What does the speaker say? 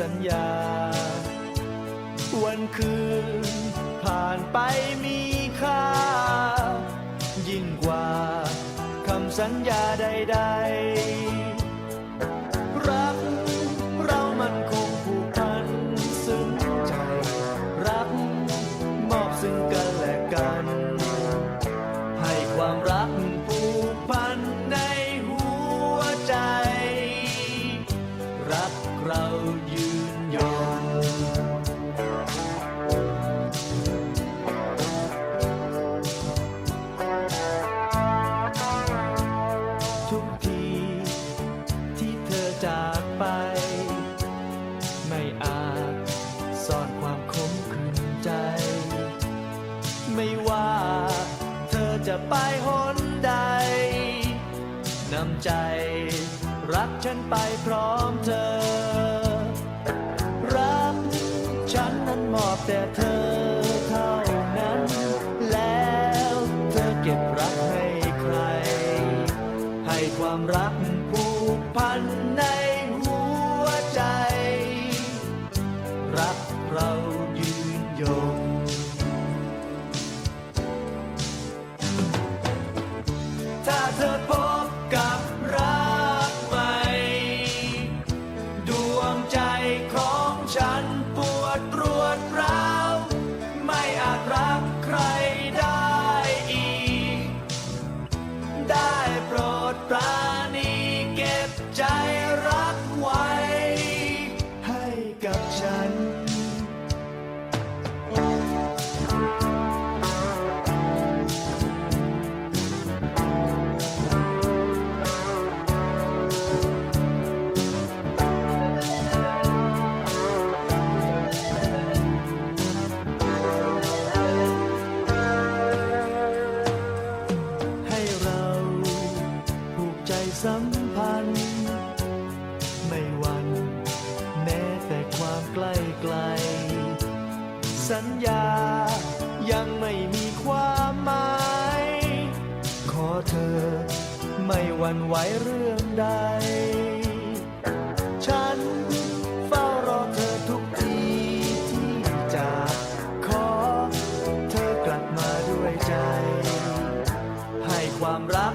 สัญญา วันคืนผ่านไปมีค่า ยิ่งกว่าคำสัญญาใด ๆ นใด นำใจ รักฉันไปพร้อมเธอ รักฉันนั้นมอบแต่เธอเท่านั้น แล้วเธอเก็บรักให้ใคร ให้ความรักผูกพันใน สัมพันธ์ ไม่วันแม้แต่ความใกล้ไกล สัญญายังไม่มีความหมาย ขอเธอไม่หวั่นไหวเรื่องใด ฉันเฝ้ารอเธอทุกทีที่จากขอ เธอกลับมาด้วยใจ ให้ความรัก